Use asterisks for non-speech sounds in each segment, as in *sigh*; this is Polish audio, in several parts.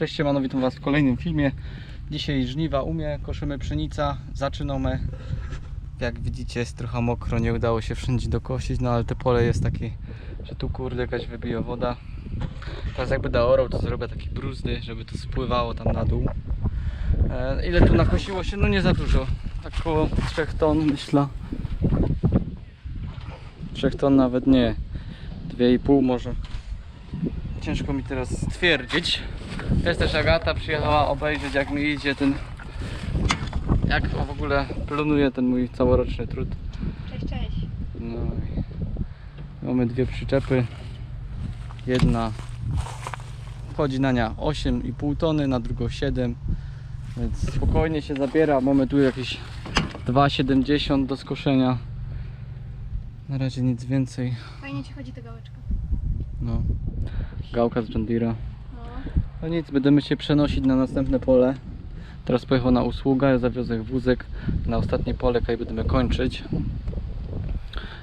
Cześć, siemano, witam Was w kolejnym filmie. Dzisiaj żniwa umie, koszymy pszenica, zaczynamy. Jak widzicie jest trochę mokro, nie udało się wszędzie dokosić, no ale te pole jest takie, że tu kurde jakaś wybija woda. Teraz jakby da orał, to zrobię takie bruzdy, żeby to spływało tam na dół. E, ile tu nakosiło się? No nie za dużo. Tak około 3 ton myślę. 3 ton nawet nie. 2,5 może. Ciężko mi teraz stwierdzić. Jest też Agata, przyjechała obejrzeć jak mi idzie ten... Jak w ogóle planuje ten mój całoroczny trud. Cześć, cześć. No i mamy dwie przyczepy. Jedna wchodzi na nią 8,5 tony, na drugą 7. Więc spokojnie się zabiera. Mamy tu jakieś 2,70 do skoszenia. Na razie nic więcej. Fajnie ci chodzi ta gałeczka. No. Gałka z John Deere'a. No. Nic, będziemy się przenosić na następne pole. Teraz pojechał na usługę, ja zawiozę wózek na ostatnie pole i będziemy kończyć.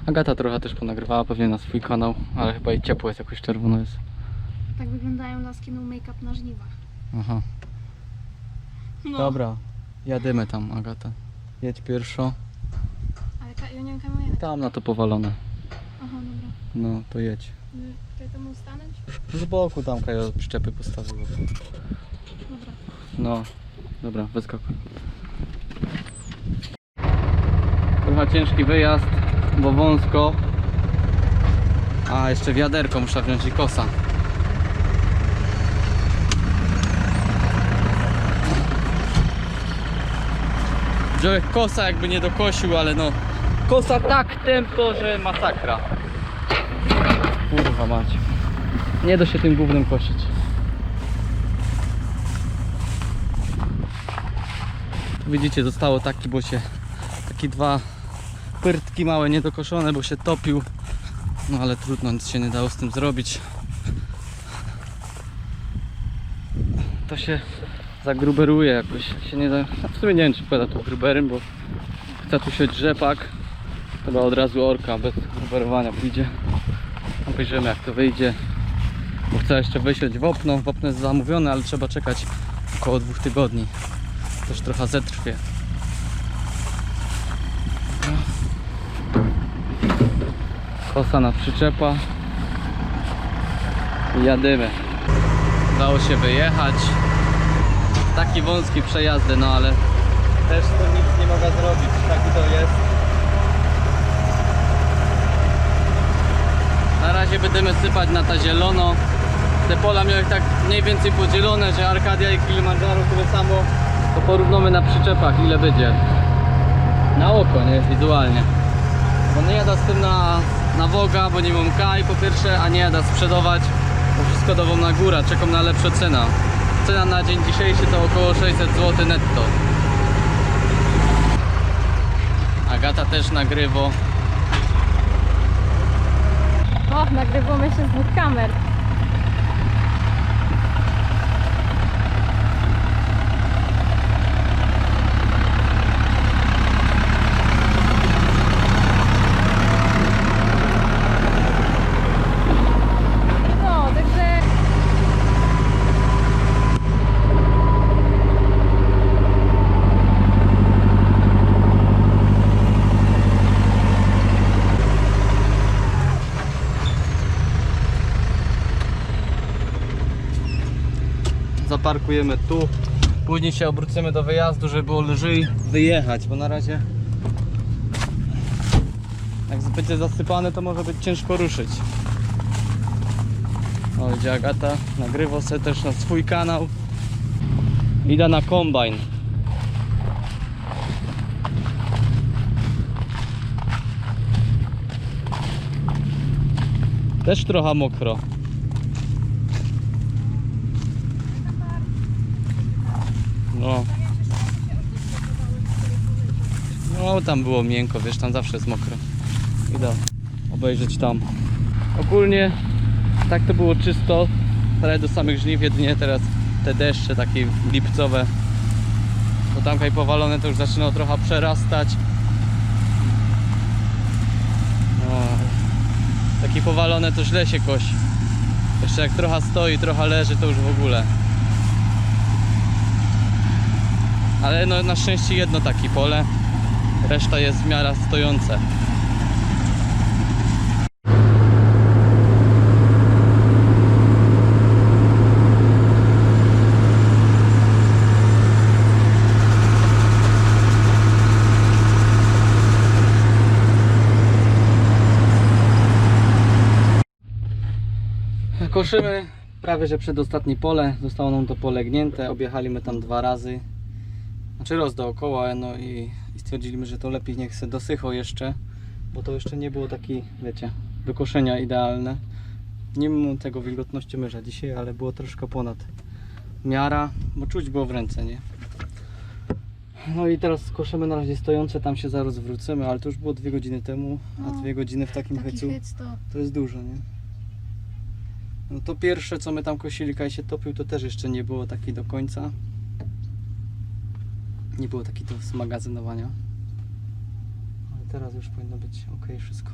Agata trochę też ponagrywała pewnie na swój kanał, ale chyba i ciepło jest, jakoś czerwono jest. Tak wyglądają laski no make-up na żniwach. Aha. No. Dobra, jadymy tam Agata. Jedź pierwszo. Ale ka- ja nie wiem. Tam na to powalone. No, to jedź. Tutaj tam ustanąć? Z boku tam Kajo przyczepy postawił. Dobra. No, dobra, wyskakuj. Trochę ciężki wyjazd, bo wąsko. A, jeszcze wiaderko muszę wziąć i kosa. Wziąłem kosa jakby nie dokosił, ale no Kosa tak tempo, że masakra Kurwa mać Nie da się tym głównym kosić Widzicie, zostało taki, bo się takie dwa pyrtki małe niedokoszone, bo się topił. No ale trudno, nic się nie dało z tym zrobić. To się zagruberuje jakoś. Się nie da... a W sumie nie wiem, czy poda tu gruberem, bo chce tu sieć rzepak. Chyba od razu orka bez gruberowania pójdzie. Obejrzymy jak to wyjdzie. Bo chcę jeszcze wysiać wopno. Wopno jest zamówione, ale trzeba czekać około dwóch tygodni też trochę zetrwie. Kosa na przyczepa i jadymy. Udało się wyjechać. Taki wąski przejazdy, no ale też to nic nie mogę zrobić. Taki to jest. Na razie będziemy sypać na ta zielono. Te pola miały tak mniej więcej podzielone, że Arkadia i Kilimandżaro tyle samo. To porównamy na przyczepach ile będzie. Na oko, nie? Wizualnie. Bo nie jada z tym na, na woga, bo nie mam kaj po pierwsze, a nie jada sprzedawać, bo wszystko dawą na górę, czekam na lepszą cena. Cena na dzień dzisiejszy to około 600 zł netto. Agata też nagrywo. O, nagrywamy się z dwóch kamer. No, także Zaparkujemy tu. Później się obrócimy do wyjazdu, żeby było lżej wyjechać, bo na razie jak będzie zasypane, to może być ciężko ruszyć. O, idzie Agata, nagrywa sobie też na swój kanał. Idę na kombajn. Też trochę mokro. No. No tam było miękko, wiesz, tam zawsze jest mokro. Idę obejrzeć tam. Ogólnie tak to było czysto, prawie do samych żniw, jedynie teraz te deszcze takie lipcowe. To tam kaj powalone to już zaczynało trochę przerastać. No, takie powalone to źle się kosi. Jeszcze jak trochę stoi, trochę leży to już w ogóle. Ale no, na szczęście jedno takie pole, reszta jest w miarę stojące. Koszymy prawie że przedostatnie pole. Zostało nam to polegnięte. Objechaliśmy tam dwa razy. Znaczy roz dookoła, no i, i stwierdziliśmy, że to lepiej niech se dosycho jeszcze, bo to jeszcze nie było taki, wiecie, do koszenia idealne. Nie mam tego wilgotności myża dzisiaj, ale było troszkę ponad miara, bo czuć było w ręce, nie? No i teraz koszymy na razie stojące, tam się zaraz wrócimy, ale to już było dwie godziny temu, a No, dwie godziny w takim Taki hyc to... to jest dużo, nie? No to pierwsze co my tam kosili, kaj się topił, to też jeszcze nie było taki do końca. Nie było takiego zmagazynowania. Ale teraz już powinno być ok wszystko.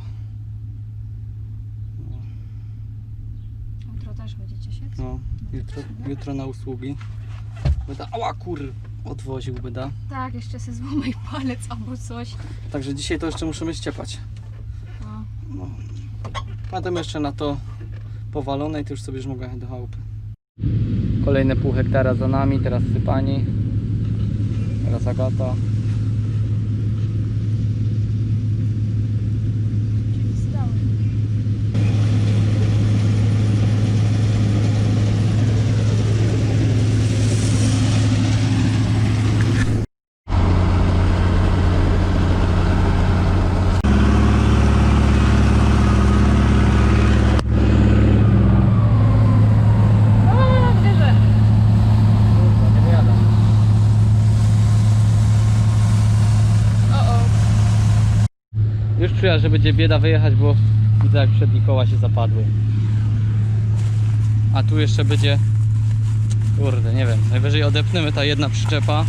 No, Jutro też będziecie się? no jutro, jutro na usługi. Byda, ała kur, odwoził byda. Tak, jeszcze se złamaj *laughs* palec albo coś. Także dzisiaj to jeszcze musimy ściepać. No. No. Potem jeszcze na to powalone i to już sobie już mogę jechać do chałupy. Kolejne pół hektara za nami, teraz sypani. Teraz Agata. Czyli stały. O, wierzę. nie wyjada. O, o. Już czuję, że będzie bieda wyjechać, bo widzę jak przednie koła się zapadły. A tu jeszcze będzie... Kurde, nie wiem. Najwyżej odepniemy ta jedna przyczepa.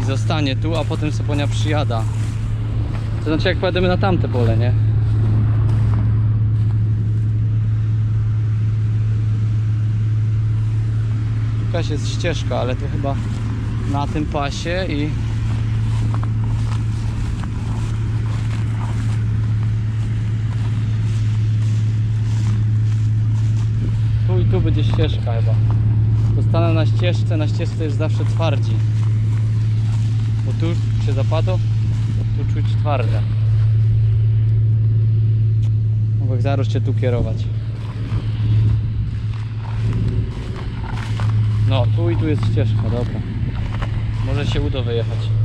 I zostanie tu, a potem Soponia przyjada. To znaczy jak pojedziemy na tamte pole, nie? Jakaś jest ścieżka, ale to chyba na tym pasie i Tu będzie ścieżka chyba. Zostanę na ścieżce, na ścieżce jest zawsze twardzi. Bo tu się zapadło, tu czuć twarde. Mogę zaraz cię tu kierować. No, tu i tu jest ścieżka, dobra. Może się uda wyjechać.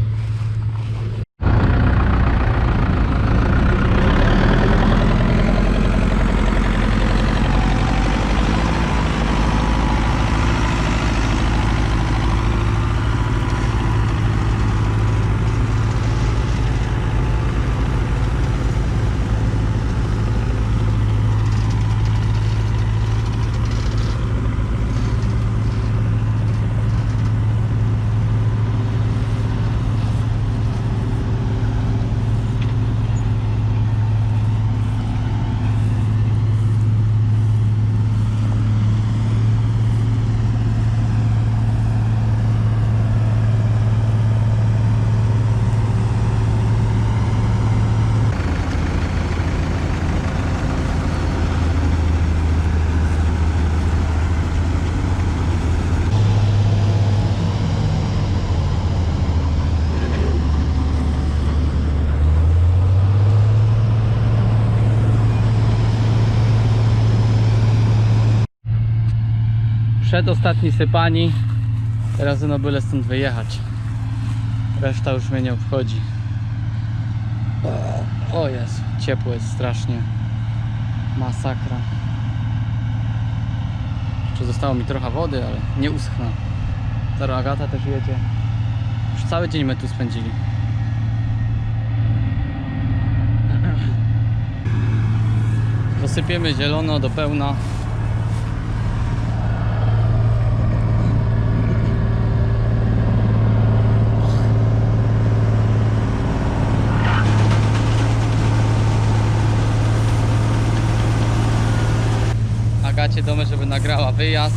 Przedostatni sypani. Teraz no byle stąd wyjechać. Reszta już mnie nie obchodzi. O, jest, ciepło jest strasznie. Masakra. Jeszcze zostało mi trochę wody, ale nie uschnę. Zaro Agata też jedzie. Już cały dzień my tu spędzili. Dosypiemy zielono do pełna. Domy, żeby nagrała wyjazd.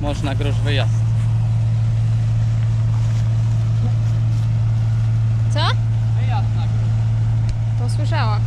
Można grosz wyjazd. Co? Wyjazd na grosz. To słyszałam.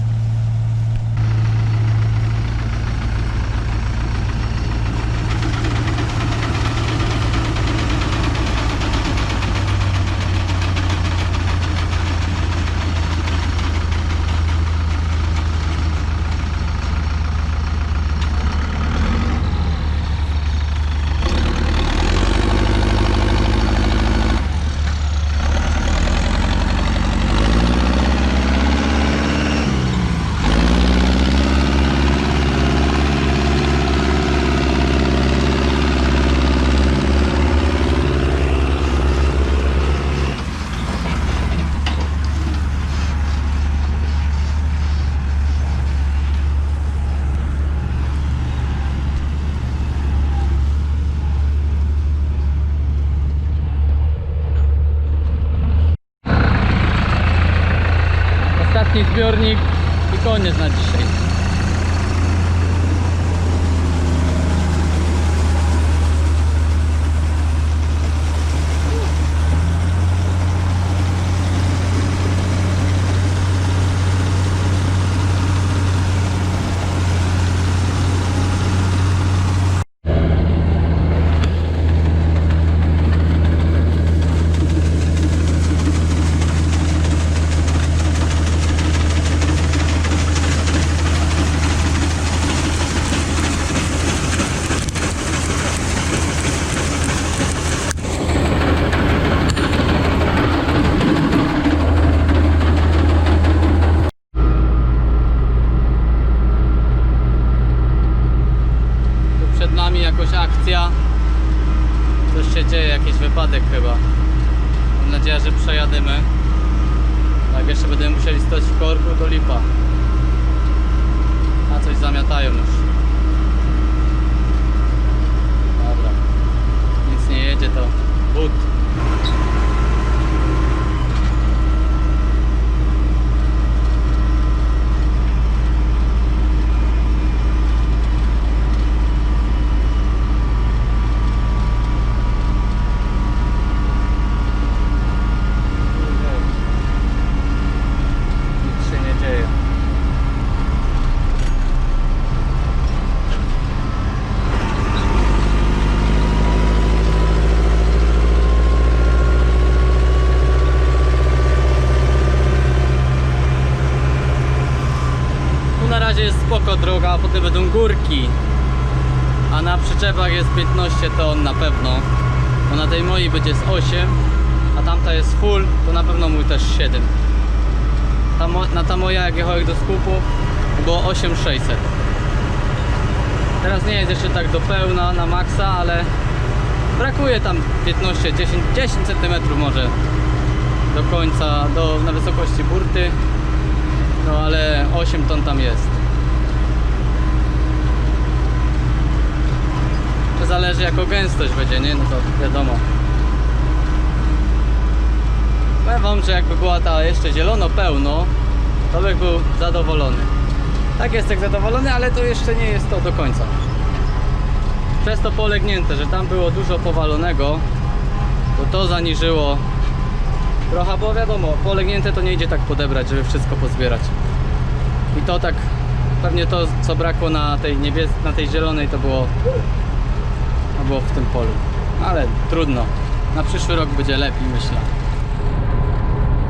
Ostatni zbiornik i koniec na dzisiaj. Tu przed nami jakoś akcja. Coś się dzieje, jakiś wypadek chyba. Mam nadzieję, że przejadymy. Tak, jeszcze stać w korku do lipa. A coś zamiatają już. Dobra. Nic nie jedzie to but. Nic się nie dzieje. Tu na droga, a potem będą górki. A na przyczepach jest 15 ton na pewno. Bo na tej mojej będzie z 8, a tamta jest full, to na pewno mój też 7. Ta na ta moja jak jechałem do skupu było 8600 Teraz nie jest jeszcze tak do pełna na maksa, ale brakuje tam 15, 10, 10 cm może do końca, do, na wysokości burty no ale 8 ton tam jest to zależy jako gęstość będzie, nie? No to wiadomo Powiem wam, że jakby była ta jeszcze zielono pełno, to bych był zadowolony. Tak jestem zadowolony, ale to jeszcze nie jest to do końca. Przez to polegnięte, że tam było dużo powalonego, to to zaniżyło trochę, bo wiadomo, polegnięte to nie idzie tak podebrać, żeby wszystko pozbierać. I to tak, pewnie to co brakło na tej niebies na tej zielonej to było, było w tym polu. Ale trudno. Na przyszły rok będzie lepiej, myślę.